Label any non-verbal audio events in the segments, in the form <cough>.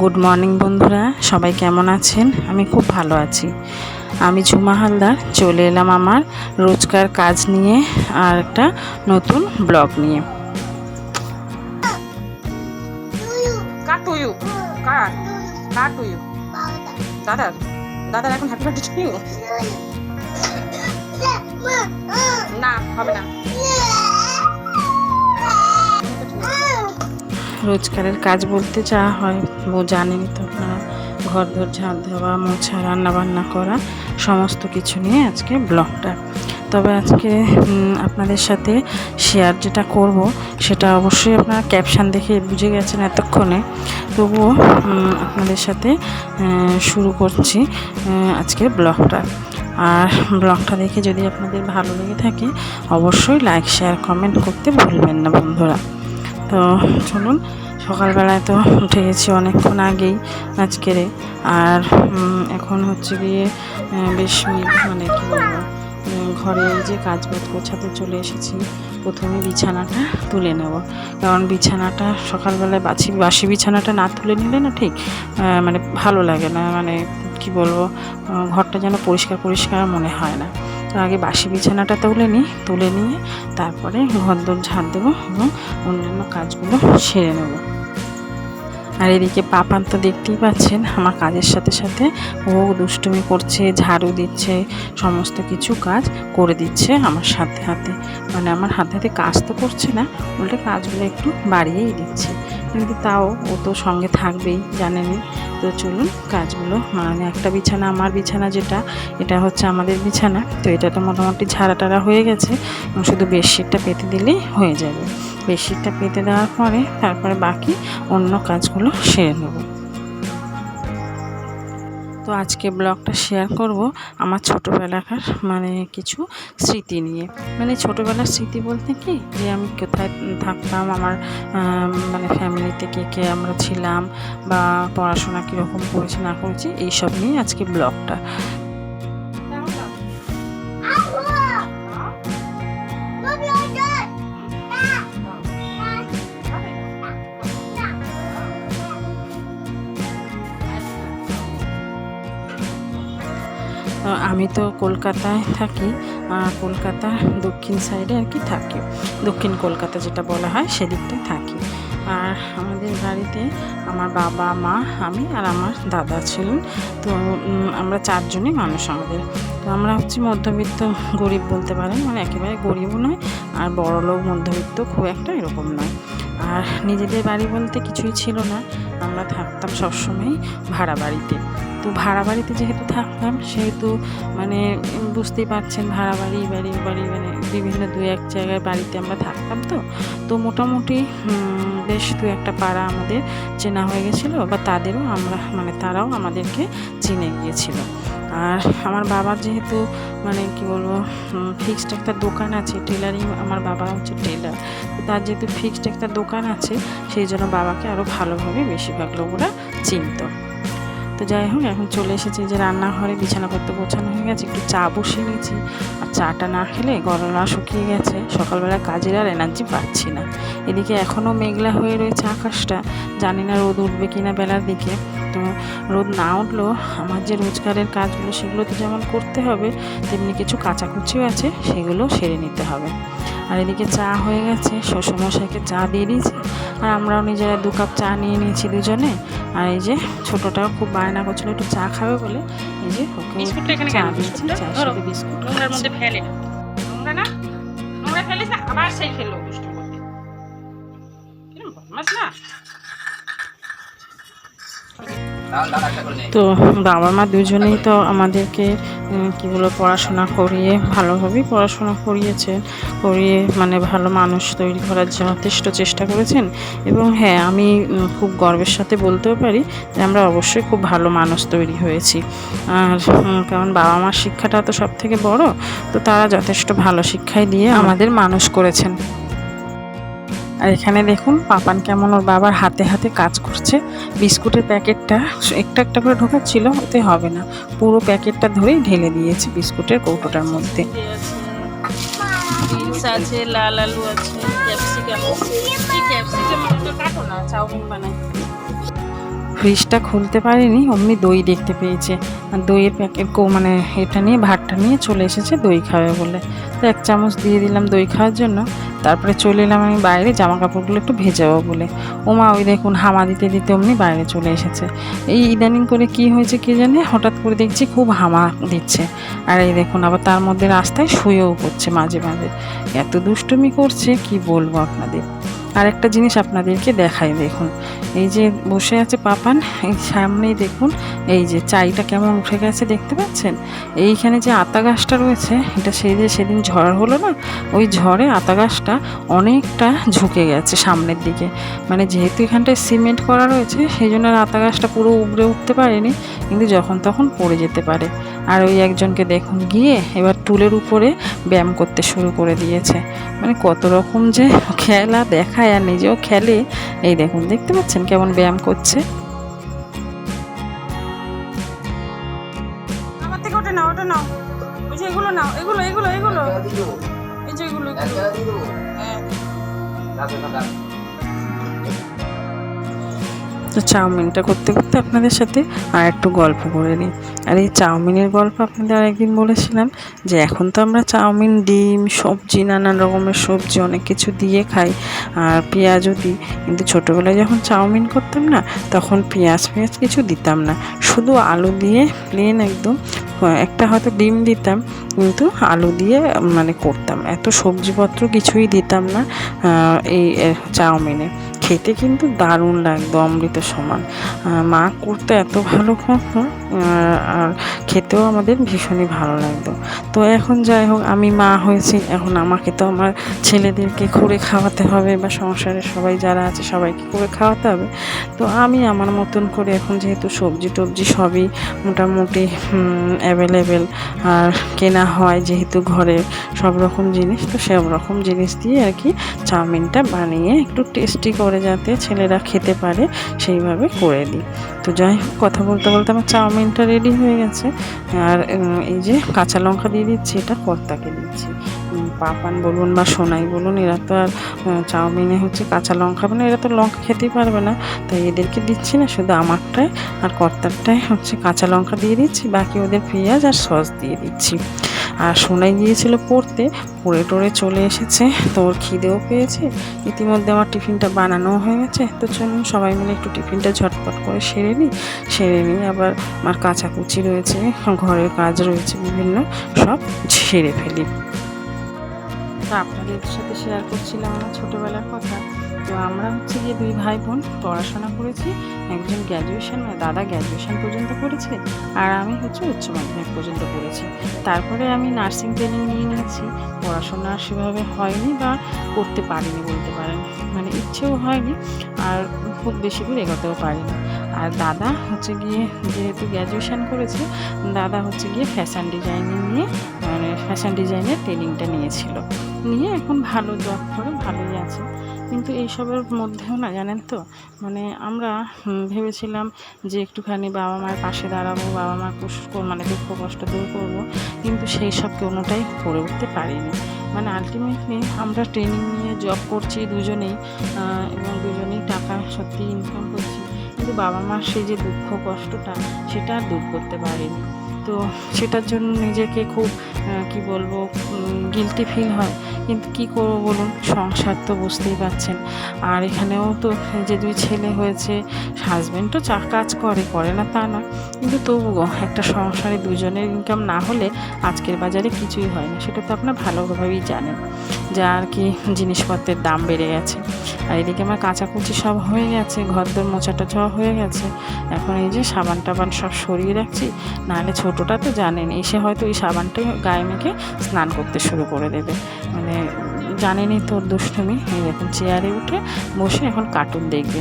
Good morning বন্ধুরা। সবাই কেমন আছেন? আমি খুব ভালো আছি। আমি ঝুমা হালদার। চলে এলাম আমার রোজকার কাজ নিয়ে আর একটা নতুন ব্লগ নিয়ে। দাদার দাদার এখন হ্যাপি বার্থডে <laughs> না হবে না। রোজগারের কাজ বলতে যা হয়, ও জানেনই তো আপনারা ঘর ঘর ঝাড় দেওয়া মোছা, রান্নাবান্না করা, সমস্ত কিছু নিয়ে আজকে ব্লগটা। তবে আজকে আপনাদের সাথে শেয়ার যেটা করব, সেটা অবশ্যই আপনারা ক্যাপশান দেখে বুঝে গেছেন এতক্ষণে। তবুও আপনাদের সাথে শুরু করছি আজকের ব্লগটা। আর ব্লগটা দেখে যদি আপনাদের ভালো লেগে থাকে, অবশ্যই লাইক শেয়ার কমেন্ট করতে ভুলবেন না বন্ধুরা। তো চলুন, সকালবেলায় তো উঠে গেছি অনেকক্ষণ আগেই আজকেরে আর এখন হচ্ছে গিয়ে বেশ মানে কী বলব ঘরে যে কাজ বাজ গোছাতে চলে এসেছি, প্রথমে বিছানাটা তুলে নেব। কারণ বিছানাটা, সকালবেলায় বাছি, বাসি বিছানাটা না তুলে নিলে না ঠিক মানে ভালো লাগে না মানে কি বলব ঘরটা যেন পরিষ্কার পরিষ্কার মনে হয় না। তো আগে বাসি বিছানাটা তুলে নিই, তুলে নিয়ে তারপরে ঘর দোর ঝাড় দেবো এবং অন্যান্য কাজগুলো সেরে নেব। আর এদিকে পাপান তো দেখতেই পাচ্ছেন, আমার কাজের সাথে সাথে ও দুষ্টুমি করছে, ঝাড়ু দিচ্ছে, সমস্ত কিছু কাজ করে দিচ্ছে আমার সাথে হাতে। মানে আমার হাতে হাতে কাজ তো করছে না, উল্টে কাজগুলো একটু বাড়িয়েই দিচ্ছে। কিন্তু তাও ও তো সঙ্গে থাকবেই, জানেনই। তো চলুন, কাজগুলো মানে একটা বিছানা, আমার বিছানা যেটা, এটা হচ্ছে আমাদের বিছানা। তো এটা তো মোটামুটি ঝাড়া টাড়া হয়ে গেছে শুধু বেডশিটটা পেতে দিলেই হয়ে যাবে। বেডশিটটা পেতে দেওয়ার পরে, তারপরে বাকি অন্য কাজগুলো সেরে নেব। তো আজকে ব্লগটা শেয়ার করব আমার ছোটোবেলাকার মানে কিছু স্মৃতি নিয়ে। মানে ছোটোবেলার স্মৃতি বলতে কি? যে আমি কোথায় থাকতাম, আমার মানে ফ্যামিলিতে কে কে আমরা ছিলাম বা পড়াশোনা কীরকম করেছি, না করেছি, এইসব নিয়ে আজকে ব্লগটা। আমি তো কলকাতায় থাকি আহ, কলকাতার দক্ষিণ সাইডে আর কি থাকি। দক্ষিণ কলকাতা যেটা বলা হয় সেদিকটায় থাকি। আর আমাদের বাড়িতে আমার বাবা মা আমি আর আমার দাদা ছিলেন। তো আমরা চারজনই মানুষ আমাদের। তো আমরা হচ্ছে মধ্যবিত্ত গরিব বলতে পারেন মানে একেবারে গরিবও নয় আর বড়লোক মধ্যবিত্ত খুব একটা এরকম নয়। আর নিজেদের বাড়ি বলতে কিছুই ছিল না। আমরা থাকতাম সবসময়ই ভাড়া বাড়িতে। তো ভাড়া বাড়িতে যেহেতু থাকতাম সেহেতু মানে বুঝতেই পারছেন ভাড়া বাড়ি বাড়ি বাড়ি মানে বিভিন্ন দু এক জায়গায় বাড়িতে আমরা থাকতাম তো। তো মোটামুটি বেশ দু একটা পাড়া আমাদের চেনা হয়ে গেছিল বা তাদেরও আমরা মানে তারাও আমাদেরকে চিনে গিয়েছিল। আর আমার বাবার যেহেতু মানে কি বলব ফিক্সড একটা দোকান আছে টেলারিং আমার বাবা হচ্ছে টেলার তার যেহেতু ফিক্সড একটা দোকান আছে, সেই জন্য বাবাকে আরও ভালোভাবে বেশিরভাগ লোকরা চিনতো। তো যাই হোক, এখন চলে এসেছি যে রান্নাঘরে বিছানাপত্র গোছানো হয়ে গেছে, একটু চা বসিয়ে নিয়েছি। আর চাটা না খেলে গলা শুকিয়ে গেছে, সকালবেলা কাজের আর এনার্জি পাচ্ছি না। এদিকে এখনও মেঘলা হয়ে রয়েছে আকাশটা, জানি না রোদ উঠবে কি না বেলার দিকে। তো রোদ না উঠলেও আমার যে রোজগারের কাজগুলো সেগুলো তো যেমন করতে হবে তেমনি কিছু কাচাকুচিও আছে সেগুলো সেরে নিতে হবে। আর এদিকে চা হয়ে গেছে শ্বশুরমশাইকে চা দিয়ে দিয়েছি আর আমরাও নিজেরা দু কাপ চা নিয়ে নিয়েছি দুজনে। আর এই যে ছোটোটাও খুব বায়না করছিল একটু চা খাবে বলে এই যে ওকে চা দিয়েছি ধরো। সাথে বিস্কুট। মধ্যে ফেলে। নোংরা না? নোংরা ফেলিস না আবার সেই ফেলল দুষ্টু করতে না? তো বাবা মা দুজনেই তো আমাদেরকে কি বলব, পড়াশোনা করিয়ে ভালোভাবেই পড়াশোনা করিয়েছে, করিয়ে মানে ভালো মানুষ তৈরি করার যথেষ্ট চেষ্টা করেছেন। এবং হ্যাঁ আমি খুব গর্বের সাথে বলতেও পারি যে আমরা অবশ্যই খুব ভালো মানুষ তৈরি হয়েছি। আর কারণ বাবা মার শিক্ষাটা তো সব থেকে বড়, তো তারা যথেষ্ট ভালো শিক্ষাই দিয়ে আমাদের মানুষ করেছেন। আর এখানে দেখুন পাপান কেমন ওর বাবার হাতে হাতে কাজ করছে। বিস্কুটের প্যাকেটটা একটা একটা করে ঢোকাচ্ছিল, ওতে হবে না। পুরো প্যাকেটটা ধরেই ঢেলে দিয়েছে বিস্কুটের কৌটোটার মধ্যে। আছে, লাল আলু আছে ক্যাপসিকাম ক্যাপসিকাম কাটো না, চাউমিন বানাই। ফ্রিজটা খুলতে পারিনি, অমনি দই দেখতে পেয়েছে। আর দইয়ের প্যাকেট মানে এটা নিয়ে, ভাতটা নিয়ে চলে এসেছে দই খাবে বলে। তো এক চামচ দিয়ে দিলাম দই খাওয়ার জন্য। তারপরে চলে এলাম আমি বাইরে জামা কাপড়গুলো একটু ভেজাবো বলে। ওমা, ওই দেখুন, হামা দিতে দিতে অমনি বাইরে চলে এসেছে। এই ইদানিং করে কি হয়েছে কে জানে? হঠাৎ করে দেখছি খুব হামা দিচ্ছে। আর এই দেখুন, আবার তার মধ্যে রাস্তায় শুয়েও পড়ছে মাঝে মাঝে। এত দুষ্টুমি করছে, কি বলব আপনাদের? আর একটা জিনিস আপনাদেরকে দেখাই, দেখুন। এই যে বসে আছে পাপান, এই সামনেই দেখুন, এই যে চাইটা কেমন উঠে গেছে দেখতে পাচ্ছেন? এইখানে যে আতা গাছটা রয়েছে, এটা সেই যে সেদিন ঝড় হলো না? ওই ঝড়ে আতা গাছটা অনেকটা ঝুঁকে গেছে সামনের দিকে। মানে যেহেতু এখানটায় সিমেন্ট করা রয়েছে, সেই জন্য আর আতা গাছটা পুরো উবড়ে উঠতে পারেনি, কিন্তু যখন তখন পড়ে যেতে পারে। আর ওই একজনকে দেখুন গিয়ে এবার টুলের উপরে ব্যায়াম করতে শুরু করে দিয়েছে। মানে কত রকম যে খেলা দেখায় আর নিজেও খেলে। এই দেখুন দেখতে পাচ্ছেন কেমন ব্যায়াম করছে? আমার থেকে ওটা নাও ওটা নাও। ওই যে এগুলো নাও এগুলো এগুলো এগুলো। এই যে এগুলো এগুলো। হ্যাঁ। তো চাউমিনটা করতে করতে আপনাদের সাথে আর একটু গল্প করে নিই। আর এই চাউমিনের গল্প আপনাদের আরেকদিন বলেছিলাম যে এখন তো আমরা চাউমিন, ডিম, সবজি, নানান রকমের সবজি অনেক কিছু দিয়ে খাই আর পেঁয়াজও দিই। কিন্তু ছোটোবেলায় যখন চাউমিন করতাম না, তখন পেঁয়াজ পেঁয়াজ কিছু দিতাম না। শুধু আলু দিয়ে প্লেন একদম একটা হয়তো ডিম দিতাম, কিন্তু আলু দিয়ে মানে করতাম। এত সবজিপত্র কিছুই দিতাম না এই চাউমিনে। খেতে কিন্তু দারুণ লাগতো অমৃত সমান। মা করতে এত ভালো করতো আর খেতেও আমাদের ভীষণই ভালো লাগতো। তো এখন যাই হোক, আমি মা হয়েছি, এখন আমাকে তো আমার ছেলেদেরকে করে খাওয়াতে হবে বা সংসারের সবাই যারা আছে সবাইকে করে খাওয়াতে হবে। তো আমি আমার মতন করে এখন যেহেতু সবজি টবজি সবই মোটামুটি অ্যাভেলেবেল আর কেনা হয় যেহেতু ঘরে সব রকম জিনিস, তো সব রকম জিনিস দিয়ে আর কি চাউমিনটা বানিয়ে একটু টেস্টি করে যাতে ছেলেরা খেতে পারে, সেইভাবে করে দিই। তো যাই হোক, কথা বলতে বলতে আমার চাউমিনটা রেডি হয়ে গেছে। আর এই যে কাঁচা লঙ্কা দিয়ে দিচ্ছি, এটা কর্তাকে দিচ্ছি। পাপান বলুন বা সোনাই বলুন, এরা তো আর চাউমিনে হচ্ছে কাঁচা লঙ্কা মানে এরা তো লঙ্কা খেতেই পারবে না। তাই এদেরকে দিচ্ছি না, শুধু আমারটাই আর কর্তারটাই হচ্ছে কাঁচা লঙ্কা দিয়ে দিচ্ছি, বাকি ওদের পেঁয়াজ আর সস দিয়ে দিচ্ছি। আর সোনাই গিয়েছিল পড়তে, পড়ে টড়ে চলে এসেছে, তো ওর খিদেও পেয়েছে। ইতিমধ্যে আমার টিফিনটা বানানো হয়ে গেছে, তো চলুন সবাই মিলে একটু টিফিনটা ঝটপট করে সেরে নিই। সেরে নিই আবার আমার কাচাকুচি রয়েছে, ঘরের কাজ রয়েছে বিভিন্ন, সব সেরে ফেলি। তো আপনাদের সাথে শেয়ার করছিলাম আমার ছোটোবেলার কথা। তো আমরা হচ্ছে গিয়ে দুই ভাই বোন পড়াশোনা করেছি। একজন গ্র্যাজুয়েশন মানে দাদা গ্র্যাজুয়েশন পর্যন্ত করেছে আর আমি হচ্ছে উচ্চ মাধ্যমিক পর্যন্ত করেছি তারপরে আমি নার্সিং ট্রেনিং নিয়ে নিয়েছি। পড়াশোনা সেভাবে হয়নি বা করতে পারিনি বলতে পারেন। মানে ইচ্ছেও হয়নি আর খুব বেশি দূর এগোতেও পারিনি। আর দাদা হচ্ছে গিয়ে যেহেতু গ্র্যাজুয়েশন করেছে, দাদা হচ্ছে গিয়ে ফ্যাশন ডিজাইনিং নিয়ে মানে ফ্যাশন ডিজাইনের ট্রেনিংটা নিয়েছিল। নিয়ে এখন ভালো জব করে ভালোই আছে। কিন্তু এইসবের মধ্যেও না, জানেন তো? মানে আমরা ভেবেছিলাম যে একটুখানি বাবা মায়ের পাশে দাঁড়াবো, বাবা মার মানে দুঃখ কষ্ট দূর করব, কিন্তু সেই সব কোনোটাই করে উঠতে পারিনি। মানে আলটিমেটলি আমরা ট্রেনিং নিয়ে জব করছি দুজনেই এবং দুজনেই টাকা সত্যি ইনকাম করছি, কিন্তু বাবা মার সেই যে দুঃখ কষ্টটা, সেটা আর দূর করতে পারিনি। তো সেটার জন্য নিজেকে খুব কি বলব গিলটি ফিল হয়। কিন্তু কি করব বলুন? সংসার তো বুঝতেই পারছেন। আর এখানেও তো যে দুই ছেলে হয়েছে হাজব্যান্ড তো চা কাজ করে করে না তা না। কিন্তু তবুও একটা সংসারে দুজনের ইনকাম না হলে আজকের বাজারে কিছুই হয় না। সেটা তো আপনার ভালোভাবেই জানেন। যা আর কি জিনিসপত্রের দাম বেড়ে গেছে। আর এদিকে আমার কাচাকুচি সব হয়ে গেছে, ঘরদোর মোছাটা ছোঁয়া হয়ে গেছে। এখন এই যে সাবান টাবান সব সরিয়ে রাখছি, নাহলে ছোটোটা তো জানেন, এসে হয়তো এই সাবানটা গায়ে মেখে স্নান করতে শুরু করে দেবে। মানে জানেনই তোর দুষ্টুমি। এখন চেয়ারে উঠে বসে এখন কার্টুন দেখবে।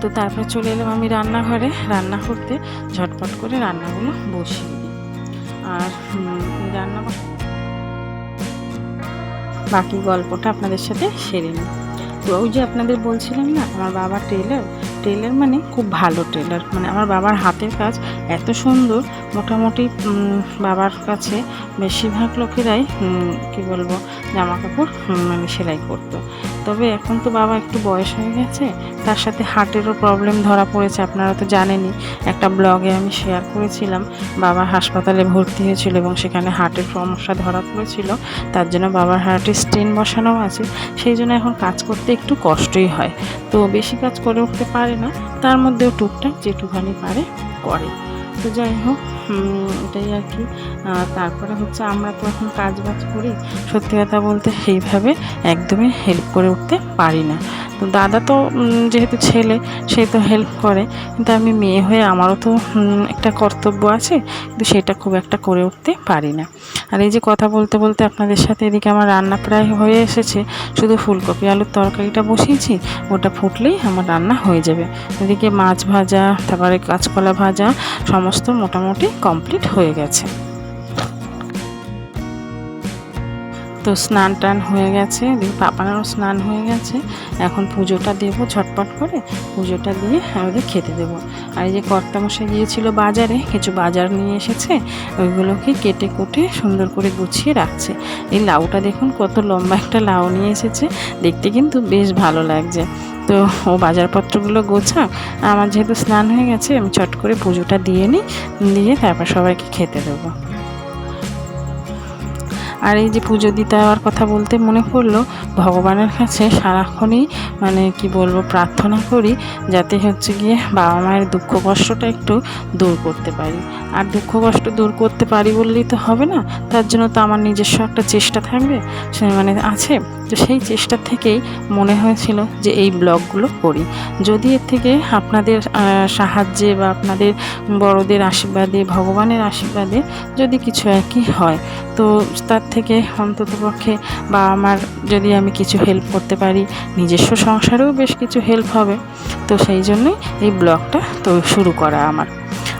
তো তারপরে চলে এলাম আমি রান্নাঘরে। রান্না করতে ঝটপট করে রান্নাগুলো বসিয়ে দিই। আর রান্না বাকি গল্পটা আপনাদের সাথে সেরে নিই। তো ওই যে আপনাদের বলছিলাম না, আমার বাবা টেলার টেলার মানে খুব ভালো টেলার মানে আমার বাবার হাতের কাজ এত সুন্দর, মোটামুটি বাবার কাছে বেশিরভাগ লোকেরাই কি বলব, জামা কাপড় মানে সেলাই করতো। তবে এখন তো বাবা একটু বয়স হয়ে গেছে, তার সাথে হার্টেরও প্রবলেম ধরা পড়েছে, আপনারা তো জানেনই। একটা ব্লগে আমি শেয়ার করেছিলাম, বাবা হাসপাতালে ভর্তি হয়েছিল এবং সেখানে হার্টের সমস্যা ধরা পড়েছিল, তার জন্য বাবার হার্টে স্টেন বসানো আছে, সেই জন্য এখন কাজ করতে একটু কষ্টই হয়। তো বেশি কাজ করে উঠতে পারে না, তার মধ্যেও টুকটাক যেটুখানি পারে করে। তো যাই হোক এটাই আর কি। তারপরে হচ্ছে আমরা তো এখন কাজ বাজ করি। সত্যি কথা বলতে সেইভাবে একদমই হেল্প করে উঠতে পারি না। তো দাদা তো যেহেতু ছেলে, সে তো হেল্প করে। কিন্তু আমি মেয়ে হয়ে আমারও তো একটা কর্তব্য আছে। কিন্তু সেটা খুব একটা করে উঠতে পারি না। আর এই যে কথা বলতে বলতে আপনাদের সাথে এদিকে আমার রান্না প্রায় হয়ে এসেছে। শুধু ফুলকপি, আলুর তরকারিটা বসিয়েছি। ওটা ফুটলেই আমার রান্না হয়ে যাবে। এদিকে মাছ ভাজা, তারপরে কাঁচকলা ভাজা, সমস্ত মোটামুটি কমপ্লিট হয়ে গেছে। তো স্নান টান হয়ে গেছে পাপানারও স্নান হয়ে গেছে। এখন পুজোটা দেবো ঝটপট করে, পুজোটা দিয়ে আমাদের খেতে দেবো। আর এই যে কর্তামশাই গিয়েছিল বাজারে, কিছু বাজার নিয়ে এসেছে, ওইগুলোকে কেটে কুটে সুন্দর করে গুছিয়ে রাখছে। এই লাউটা দেখুন কত লম্বা একটা লাউ নিয়ে এসেছে, দেখতে কিন্তু বেশ ভালো লাগছে। তো ও বাজারপত্রগুলো গোছা আমার যেহেতু স্নান হয়ে গেছে, আমি চট করে পুজোটা দিয়ে নিই, দিয়ে তারপর সবাইকে খেতে দেবো। আর এই যে পুজো দিতে যাওয়ার কথা বলতে মনে পড়ল, ভগবানের কাছে সারাক্ষণই মানে কি বলব, প্রার্থনা করি যাতে হচ্ছে গিয়ে বাবা মায়ের দুঃখ কষ্টটা একটু দূর করতে পারি। আর দুঃখ কষ্ট দূর করতে পারি বললেই তো হবে না, তার জন্য তো আমার নিজস্ব একটা চেষ্টা থাকবে, সে মানে আছে। তো সেই চেষ্টা থেকেই মনে হয়েছিল যে এই ব্লগগুলো করি। যদি এর থেকে আপনাদের সাহায্যে বা আপনাদের বড়দের আশীর্বাদে, ভগবানের আশীর্বাদে যদি কিছু আর কি হয়, তো তার থেকে অন্তত পক্ষে বা আমার যদি আমি কিছু হেল্প করতে পারি, নিজস্ব সংসারেও বেশ কিছু হেল্প হবে। তো সেই জন্যই এই ব্লগটা তো শুরু করা আমার।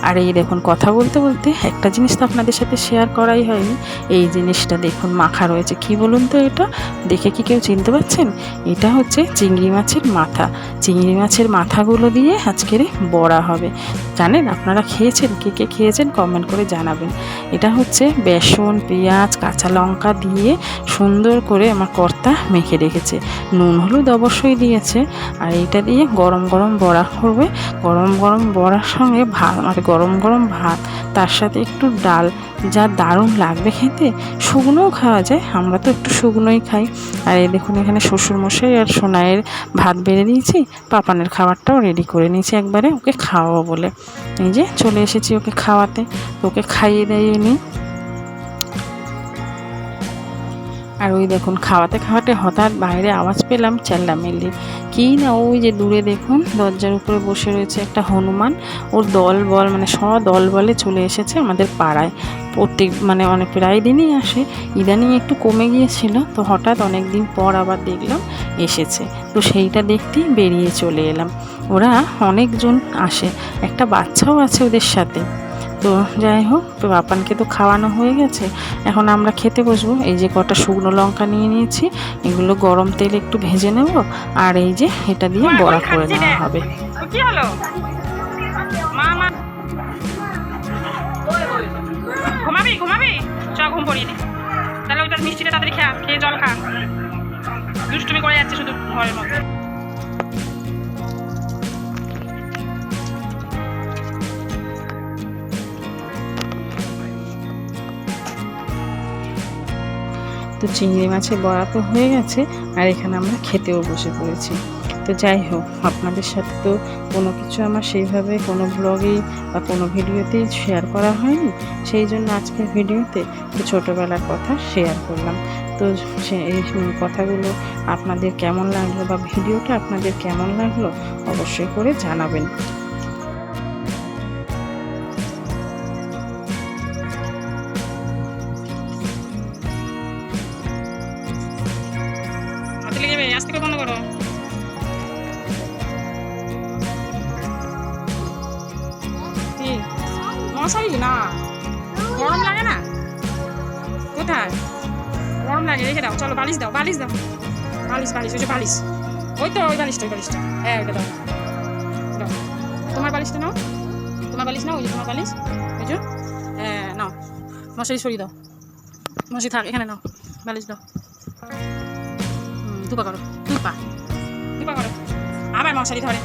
আর এই দেখুন, কথা বলতে বলতে একটা জিনিস তো আপনাদের সাথে শেয়ার করাই হয়নি। এই জিনিসটা দেখুন, মাখা রয়েছে। কি বলুন তো এটা? দেখে কি কেউ চিনতে পারছেন? এটা হচ্ছে চিংড়ি মাছের মাথা। চিংড়ি মাছের মাথাগুলো দিয়ে আজকের বড়া হবে। জানেন, আপনারা খেয়েছেন? কে কে খেয়েছেন? কমেন্ট করে জানাবেন। এটা হচ্ছে বেসন, পেঁয়াজ, কাঁচা লঙ্কা দিয়ে সুন্দর করে আমার কর্তা মেখে রেখেছে। নুন, হলুদ অবশ্যই দিয়েছে। আর এটা দিয়ে গরম গরম বড়া করবে। গরম গরম বড়ার সঙ্গে ভাত মানে গরম গরম ভাত, তার সাথে একটু ডাল, যা দারুণ লাগবে খেতে। শুকনোও খাওয়া যায়, আমরা তো একটু শুকনোই খাই। আর এই দেখুন এখানে শ্বশুরমশাই আর সোনাইয়ের ভাত বেড়ে দিয়েছি পাপানের খাবারটাও রেডি করে নিয়েছি একবারে, ওকে খাওয়াবো বলে। এই যে চলে এসেছি ওকে খাওয়াতে, ওকে খাইয়ে দাইয়ে নিই। আর ওই দেখুন, খাওয়াতে খাওয়াতে হঠাৎ বাইরে আওয়াজ পেলাম চেল্লামেল্লি। কী না, ওই যে দূরে দেখুন, দরজার উপরে বসে রয়েছে একটা হনুমান। ওর দল বল মানে স দল বলে চলে এসেছে আমাদের পাড়ায়। প্রত্যেক মানে অনেক, প্রায় দিনই আসে। ইদানিং একটু কমে গিয়েছিল, তো হঠাৎ অনেক দিন পর আবার দেখলাম এসেছে। তো সেইটা দেখতেই বেরিয়ে চলে এলাম। ওরা অনেকজন আসে, একটা বাচ্চাও আছে ওদের সাথে। তো যাই হোক তো বাপানকে তো খাওয়ানো হয়ে গেছে। এখন আমরা খেতে বসবো। এই যে কটা শুকনো লঙ্কা নিয়ে নিয়েছি এগুলো গরম তেলে একটু ভেজে নেব আর এই যে এটা দিয়ে বড়া করে নেওয়া হবে। ঘুমাবি ঘুমাবি? চ ঘুম পড়িয়ে তাহলে ওই তোর মিষ্টিটা তাড়াতাড়ি খা খেয়ে জল খা। দুষ্টুমি করে যাচ্ছে শুধু ঘরের মধ্যে। তো চিংড়ি মাছের বড়া তো হয়ে গেছে, আর এখানে আমরা খেতেও বসে পড়েছি। তো যাই হোক, আপনাদের সাথে তো কোনো কিছু আমার সেইভাবে কোনো ব্লগেই বা কোনো ভিডিওতেই শেয়ার করা হয়নি। সেই জন্য আজকের ভিডিওতে ছোটোবেলার কথা শেয়ার করলাম। তো এই কথাগুলো আপনাদের কেমন লাগল বা ভিডিওটা আপনাদের কেমন লাগল, অবশ্যই করে জানাবেন। করে। মশারি না। গরম লাগে না? কোথায়? গরম লাগে, রেখে দাও। চলো, বালিশ দাও বালিশ দাও। বালিশ বালিশ, ওই যে বালিশ। ওই তো, ওই বালিশটা ওই বালিশটা। হ্যাঁ ওইটা দাও। দাও। তোমার বালিশটা নাও। তোমার বালিশ নাও, ওই যে তোমার বালিশ। ওই যে। হ্যাঁ নাও। মশারি সরিয়ে দাও। মশারি থাক, এখানে নাও। বালিশ দাও। দুপা করো। পা দুই পা করো আবার মশারি ধরে।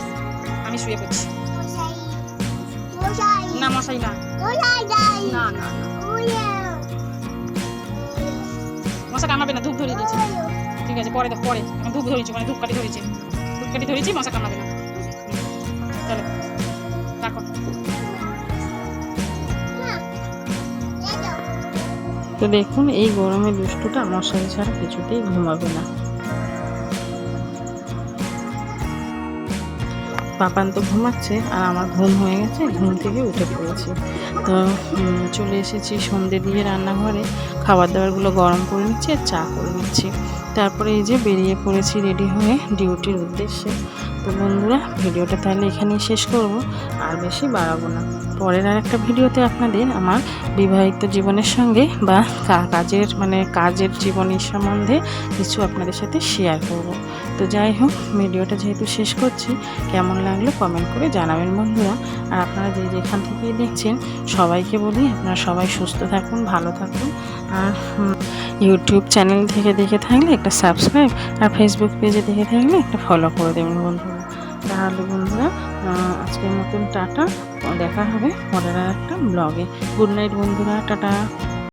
আমি শুয়ে পড়ছি। না, মশারি না। না। মশা কামড়াবে না ধূপ ধরিয়ে দিয়েছি। ঠিক আছে, পরে পরে। এখন ধূপ ধরেছি মানে ধূপকাঠি ধরেছি। ধূপকাঠি ধরেছি, মশা কামড়াবে না। চলো, রাখো। তো দেখুন, এই গরমে দুষ্টুটা মশারি ছাড়া কিছুতেই ঘুমাবে না। পাপান তো ঘুমাচ্ছে আর আমার ঘুম হয়ে গেছে, ঘুম থেকে উঠে পড়েছি। তো চলে এসেছি সন্ধে দিয়ে রান্নাঘরে খাবার দাবারগুলো গরম করে নিচ্ছি আর চা করে নিচ্ছি। তারপরে এই যে বেরিয়ে পড়েছি রেডি হয়ে ডিউটির উদ্দেশ্যে। তো বন্ধুরা, ভিডিওটা তাহলে এখানেই শেষ করব, আর বেশি বাড়াবো না। পরের আর একটা ভিডিওতে আপনাদের আমার বিবাহিত জীবনের সঙ্গে বা কাজের মানে কাজের জীবনের সম্বন্ধে কিছু আপনাদের সাথে শেয়ার করব। তো যাই হোক, ভিডিওটা যেহেতু শেষ করছি, কেমন লাগল কমেন্ট করে জানাবেন বন্ধুরা। আর আপনারা যে যেখান থেকেই দেখছেন, সবাইকে বলি আপনারা সবাই সুস্থ থাকুন, ভালো থাকুন। আর ইউটিউব চ্যানেল থেকে দেখে থাকলে একটা সাবস্ক্রাইব আর ফেসবুক পেজে দেখে থাকলে একটা ফলো করে দেবেন বন্ধুরা। তাহলে বন্ধুরা আজকের মতন টাটা, দেখা হবে পরের একটা ব্লগে গুড নাইট বন্ধুরা, টাটা।